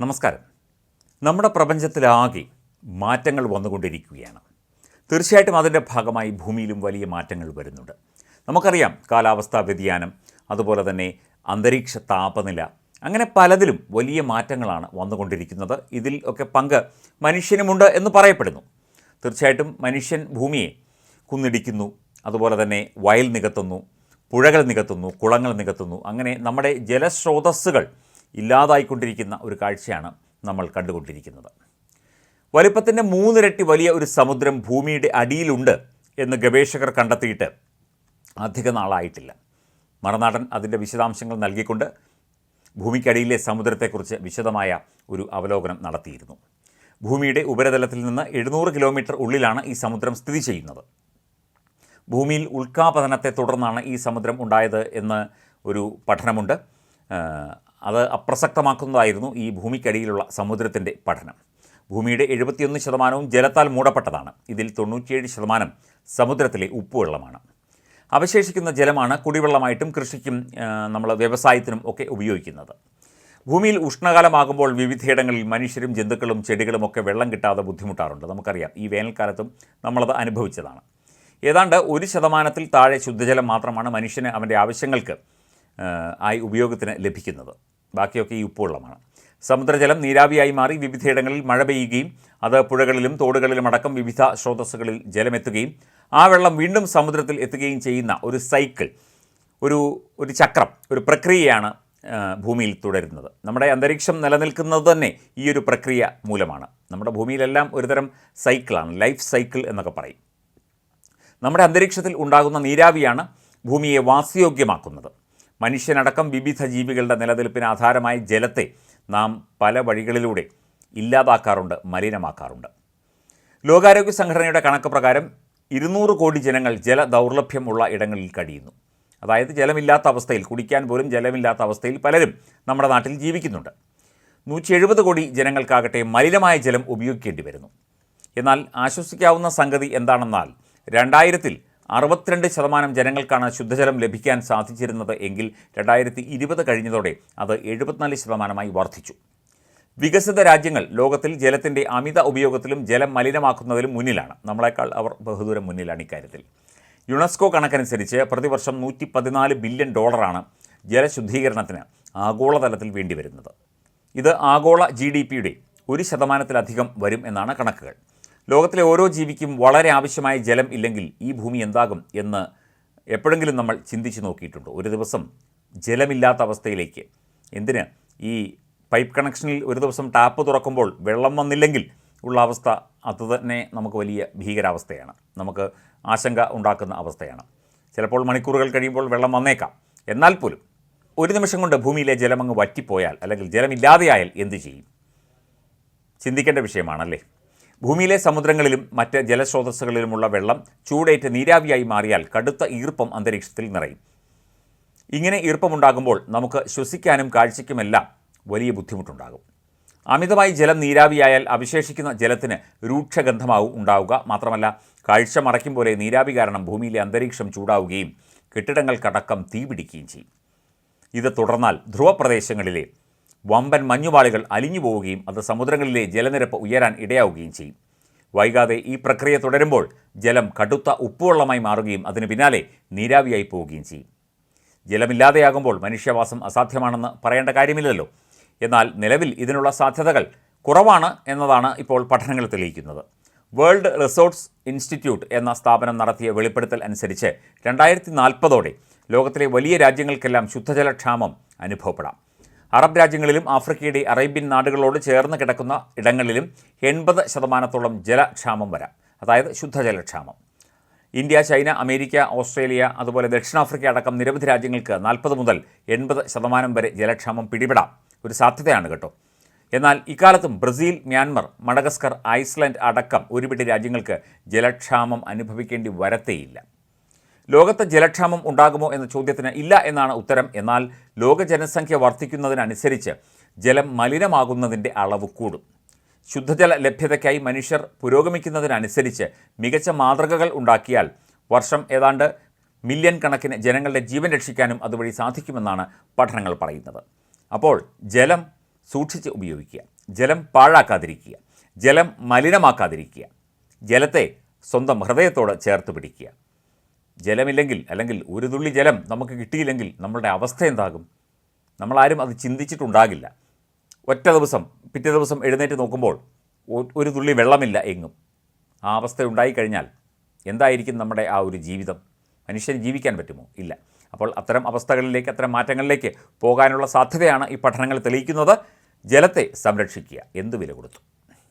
നമസ്കാരം. നമ്മുടെ പ്രപഞ്ചത്തിലാകെ മാറ്റങ്ങൾ വന്നുകൊണ്ടിരിക്കുകയാണ്. തീർച്ചയായിട്ടും അതിന്റെ ഭാഗമായി ഭൂമിയിലും വലിയ മാറ്റങ്ങൾ വരുന്നുണ്ട്. നമുക്കറിയാം കാലാവസ്ഥാ വ്യതിയാനം അതുപോലെ തന്നെ അന്തരീക്ഷ താപനില അങ്ങനെ പലതിലും വലിയ മാറ്റങ്ങളാണ് വന്നുകൊണ്ടിരിക്കുന്നത്. ഇതിൽ ഒക്കെ പങ്ക് മനുഷ്യനുമുണ്ട് എന്ന് പറയപ്പെടുന്നു. തീർച്ചയായിട്ടും മനുഷ്യൻ ഭൂമിയെ കുന്നിടിക്കുന്നു അതുപോലെ തന്നെ വയൽ നികത്തുന്നു പുഴകൾ നികത്തുന്നു കുളങ്ങൾ നികത്തുന്നു. അങ്ങനെ നമ്മുടെ ജലസ്രോതസ്സുകൾ ഇല്ലാതായിക്കൊണ്ടിരിക്കുന്ന ഒരു കാഴ്ചയാണ് നമ്മൾ കണ്ടുകൊണ്ടിരിക്കുന്നത്. വലിപ്പത്തിന്റെ മൂന്നിരട്ടി വലിയ ഒരു സമുദ്രം ഭൂമിയുടെ അടിയിലുണ്ട് എന്ന് ഗവേഷകർ കണ്ടെത്തിയിട്ട് അധിക നാളായിട്ടില്ല. മറുനാടൻ അതിന്റെ വിശദാംശങ്ങൾ നൽകിക്കൊണ്ട് ഭൂമിക്കടിയിലെ സമുദ്രത്തെക്കുറിച്ച് വിശദമായ ഒരു അവലോകനം നടത്തിയിരുന്നു. ഭൂമിയുടെ ഉപരിതലത്തിൽ നിന്ന് എഴുന്നൂറ് കിലോമീറ്റർ ഉള്ളിലാണ് ഈ സമുദ്രം സ്ഥിതി ചെയ്യുന്നത്. ഭൂമിയിൽ ഉൽക്കാപതനത്തെ തുടർന്നാണ് ഈ സമുദ്രം ഉണ്ടായത് എന്ന് ഒരു പഠനമുണ്ട്. അത് അപ്രസക്തമാക്കുന്നതായിരുന്നു ഈ ഭൂമിക്കടിയിലുള്ള സമുദ്രത്തിന്റെ പഠനം. ഭൂമിയുടെ എഴുപത്തിയൊന്ന് ശതമാനവും ജലത്താൽ മൂടപ്പെട്ടതാണ്. ഇതിൽ തൊണ്ണൂറ്റിയേഴ് ശതമാനം സമുദ്രത്തിലെ ഉപ്പുവെള്ളമാണ്. അവശേഷിക്കുന്ന ജലമാണ് കുടിവെള്ളമായിട്ടും കൃഷിക്കും നമ്മൾ വ്യവസായത്തിനും ഒക്കെ ഉപയോഗിക്കുന്നത്. ഭൂമിയിൽ ഉഷ്ണകാലമാകുമ്പോൾ വിവിധയിടങ്ങളിൽ മനുഷ്യരും ജന്തുക്കളും ചെടികളും ഒക്കെ വെള്ളം കിട്ടാതെ ബുദ്ധിമുട്ടാറുണ്ട്. നമുക്കറിയാം ഈ വേനൽക്കാലത്തും നമ്മളത് അനുഭവിച്ചതാണ്. ഏതാണ്ട് ഒരു ശതമാനത്തിൽ താഴെ ശുദ്ധജലം മാത്രമാണ് മനുഷ്യന് അവന്റെ ആവശ്യങ്ങൾക്ക് ആയി ഉപയോഗത്തിന് ലഭിക്കുന്നത്. ബാക്കിയൊക്കെ ഈ ഉപ്പുവെള്ളമാണ്. സമുദ്രജലം നീരാവിയായി മാറി വിവിധയിടങ്ങളിൽ മഴ പെയ്യുകയും അത് പുഴകളിലും തോടുകളിലും അടക്കം വിവിധ സ്രോതസ്സുകളിൽ ജലമെത്തുകയും ആ വെള്ളം വീണ്ടും സമുദ്രത്തിൽ എത്തുകയും ചെയ്യുന്ന ഒരു സൈക്കിൾ ഒരു ഒരു ചക്രം ഒരു പ്രക്രിയയാണ് ഭൂമിയിൽ തുടരുന്നത്. നമ്മുടെ അന്തരീക്ഷം നിലനിൽക്കുന്നത് തന്നെ ഈ ഒരു പ്രക്രിയ മൂലമാണ്. നമ്മുടെ ഭൂമിയിലെല്ലാം ഒരുതരം സൈക്കിളാണ് ലൈഫ് സൈക്കിൾ എന്നൊക്കെ പറയും. നമ്മുടെ അന്തരീക്ഷത്തിൽ ഉണ്ടാകുന്ന നീരാവിയാണ് ഭൂമിയെ വാസയോഗ്യമാക്കുന്നത്. മനുഷ്യനടക്കം വിവിധ ജീവികളുടെ നിലനിൽപ്പിന് ആധാരമായ ജലത്തെ നാം പല വഴികളിലൂടെ ഇല്ലാതാക്കാറുണ്ട് മലിനമാക്കാറുണ്ട്. ലോകാരോഗ്യ സംഘടനയുടെ കണക്ക് പ്രകാരം ഇരുന്നൂറ് കോടി ജനങ്ങൾ ജല ദൗർലഭ്യമുള്ള ഇടങ്ങളിൽ കഴിയുന്നു. അതായത് ജലമില്ലാത്ത അവസ്ഥയിൽ കുടിക്കാൻ പോലും ജലമില്ലാത്ത അവസ്ഥയിൽ പലരും നമ്മുടെ നാട്ടിൽ ജീവിക്കുന്നുണ്ട്. നൂറ്റി എഴുപത് കോടി ജനങ്ങൾക്കാകട്ടെ മലിനമായ ജലം ഉപയോഗിക്കേണ്ടി വരുന്നു. എന്നാൽ ആശ്വസിക്കാവുന്ന സംഗതി എന്താണെന്നാൽ രണ്ടായിരത്തിൽ അറുപത്തിരണ്ട് ശതമാനം ജനങ്ങൾക്കാണ് ശുദ്ധജലം ലഭിക്കാൻ സാധിച്ചിരുന്നത് എങ്കിൽ രണ്ടായിരത്തി ഇരുപത് കഴിഞ്ഞതോടെ അത് എഴുപത്തിനാല് ശതമാനമായി വർദ്ധിച്ചു. വികസിത രാജ്യങ്ങൾ ലോകത്തിൽ ജലത്തിന്റെ അമിത ഉപയോഗത്തിലും ജലം മലിനമാക്കുന്നതിലും മുന്നിലാണ്. നമ്മളെക്കാൾ അവർ ബഹുദൂരം മുന്നിലാണ് ഇക്കാര്യത്തിൽ. യുണെസ്കോ കണക്കനുസരിച്ച് പ്രതിവർഷം നൂറ്റി പതിനാല് ബില്യൺ ഡോളറാണ് ജലശുദ്ധീകരണത്തിന് ആഗോളതലത്തിൽ വേണ്ടിവരുന്നത്. ഇത് ആഗോള ജി ഡി പിയുടെ ഒരു ശതമാനത്തിലധികം വരും എന്നാണ് കണക്കുകൾ. ലോകത്തിലെ ഓരോ ജീവിക്കും വളരെ ആവശ്യമായ ജലം ഇല്ലെങ്കിൽ ഈ ഭൂമി എന്താകും എന്ന് എപ്പോഴെങ്കിലും നമ്മൾ ചിന്തിച്ചു നോക്കിയിട്ടുണ്ട്. ഒരു ദിവസം ജലമില്ലാത്ത അവസ്ഥയിലേക്ക്. എന്തിന്? ഈ പൈപ്പ് കണക്ഷനിൽ ഒരു ദിവസം ടാപ്പ് തുറക്കുമ്പോൾ വെള്ളം വന്നില്ലെങ്കിൽ ഉള്ള അവസ്ഥ അത് തന്നെ നമുക്ക് വലിയ ഭീകരാവസ്ഥയാണ്. നമുക്ക് ആശങ്ക ഉണ്ടാക്കുന്ന അവസ്ഥയാണ്. ചിലപ്പോൾ മണിക്കൂറുകൾ കഴിയുമ്പോൾ വെള്ളം വന്നേക്കാം. എന്നാൽ പോലും ഒരു നിമിഷം കൊണ്ട് ഭൂമിയിലെ ജലമങ്ങ് വറ്റിപ്പോയാൽ അല്ലെങ്കിൽ ജലമില്ലാതെയായാൽ എന്തു ചെയ്യും? ചിന്തിക്കേണ്ട വിഷയമാണല്ലേ? ഭൂമിയിലെ സമുദ്രങ്ങളിലും മറ്റ് ജലസ്രോതസ്സുകളിലുമുള്ള വെള്ളം ചൂടേറ്റ് നീരാവിയായി മാറിയാൽ കടുത്ത ഈർപ്പം അന്തരീക്ഷത്തിൽ നിറയും. ഇങ്ങനെ ഈർപ്പമുണ്ടാകുമ്പോൾ നമുക്ക് ശ്വസിക്കാനും കാഴ്ചയ്ക്കുമെല്ലാം വലിയ ബുദ്ധിമുട്ടുണ്ടാകും. അമിതമായി ജലം നീരാവിയായാൽ അവശേഷിക്കുന്ന ജലത്തിന് രൂക്ഷഗന്ധമാവും ഉണ്ടാവുക മാത്രമല്ല കാഴ്ച മറയ്ക്കും പോലെ നീരാവി കാരണം ഭൂമിയിലെ അന്തരീക്ഷം ചൂടാവുകയും കെട്ടിടങ്ങൾക്കടക്കം തീപിടിക്കുകയും ചെയ്യും. ഇത് തുടർന്നാൽ ധ്രുവപ്രദേശങ്ങളിലെ വമ്പൻ മഞ്ഞുപാളികൾ അലിഞ്ഞു പോവുകയും അത് സമുദ്രങ്ങളിലെ ജലനിരപ്പ് ഉയരാൻ ഇടയാവുകയും ചെയ്യും. വൈകാതെ ഈ പ്രക്രിയ തുടരുമ്പോൾ ജലം കടുത്ത ഉപ്പുവെള്ളമായി മാറുകയും അതിന് പിന്നാലെ നീരാവിയായി പോവുകയും ചെയ്യും. ജലമില്ലാതെയാകുമ്പോൾ മനുഷ്യവാസം അസാധ്യമാണെന്ന് പറയേണ്ട കാര്യമില്ലല്ലോ. എന്നാൽ നിലവിൽ ഇതിനുള്ള സാധ്യതകൾ കുറവാണ് എന്നതാണ് ഇപ്പോൾ പഠനങ്ങൾ തെളിയിക്കുന്നത്. വേൾഡ് റിസോർട്ട്സ് ഇൻസ്റ്റിറ്റ്യൂട്ട് എന്ന സ്ഥാപനം നടത്തിയ വെളിപ്പെടുത്തൽ അനുസരിച്ച് രണ്ടായിരത്തി നാൽപ്പതോടെ ലോകത്തിലെ വലിയ രാജ്യങ്ങൾക്കെല്ലാം ശുദ്ധജലക്ഷാമം അനുഭവപ്പെടാം. അറബ് രാജ്യങ്ങളിലും ആഫ്രിക്കയുടെ അറേബ്യൻ നാടുകളോട് ചേർന്ന് കിടക്കുന്ന ഇടങ്ങളിലും എൺപത് ശതമാനത്തോളം ജലക്ഷാമം വരാം. അതായത് ശുദ്ധജലക്ഷാമം. ഇന്ത്യ ചൈന അമേരിക്ക ഓസ്ട്രേലിയ അതുപോലെ ദക്ഷിണാഫ്രിക്ക അടക്കം നിരവധി രാജ്യങ്ങൾക്ക് നാൽപ്പത് മുതൽ എൺപത് ശതമാനം വരെ ജലക്ഷാമം പിടിപെടാം. ഒരു സാധ്യതയാണ് കേട്ടോ. എന്നാൽ ഇക്കാലത്തും ബ്രസീൽ മ്യാൻമർ മഡഗസ്കർ ഐസ്ലൻഡ് അടക്കം ഒരുപിടി രാജ്യങ്ങൾക്ക് ജലക്ഷാമം അനുഭവിക്കേണ്ടി വരത്തേയില്ല. ലോകത്ത് ജലക്ഷാമം ഉണ്ടാകുമോ എന്ന ചോദ്യത്തിന് ഇല്ല എന്നാണ് ഉത്തരം. എന്നാൽ ലോക ജനസംഖ്യ വർദ്ധിക്കുന്നതിനനുസരിച്ച് ജലം മലിനമാകുന്നതിന്റെ അളവ് കൂടും. ശുദ്ധജല ലഭ്യതയ്ക്കായി മനുഷ്യർ പുരോഗമിക്കുന്നതിനനുസരിച്ച് മികച്ച മാതൃകകൾ ഉണ്ടാക്കിയാൽ വർഷം ഏതാണ്ട് മില്യൺ കണക്കിന് ജനങ്ങളുടെ ജീവൻ രക്ഷിക്കാനും അതുവഴി സാധിക്കുമെന്നാണ് പഠനങ്ങൾ പറയുന്നത്. അപ്പോൾ ജലം സൂക്ഷിച്ച് ഉപയോഗിക്കുക. ജലം പാഴാക്കാതിരിക്കുക. ജലം മലിനമാക്കാതിരിക്കുക. ജലത്തെ സ്വന്തം ഹൃദയത്തോട് ചേർത്ത് പിടിക്കുക. ജലമില്ലെങ്കിൽ അല്ലെങ്കിൽ ഒരു തുള്ളി ജലം നമുക്ക് കിട്ടിയില്ലെങ്കിൽ നമ്മളുടെ അവസ്ഥ എന്താകും? നമ്മളാരും അത് ചിന്തിച്ചിട്ടുണ്ടാകില്ല. ഒറ്റ ദിവസം പിറ്റേ ദിവസം എഴുന്നേറ്റ് നോക്കുമ്പോൾ ഒരു തുള്ളി വെള്ളമില്ല എങ്ങും. ആ അവസ്ഥ ഉണ്ടായിക്കഴിഞ്ഞാൽ എന്തായിരിക്കും നമ്മുടെ ആ ഒരു ജീവിതം? മനുഷ്യന് ജീവിക്കാൻ പറ്റുമോ? ഇല്ല. അപ്പോൾ അത്തരം അവസ്ഥകളിലേക്ക് അത്തരം മാറ്റങ്ങളിലേക്ക് പോകാനുള്ള സാധ്യതയാണ് ഈ പഠനങ്ങൾ തെളിയിക്കുന്നത്. ജലത്തെ സംരക്ഷിക്കുക. എന്ത് വില കൊടുത്തു?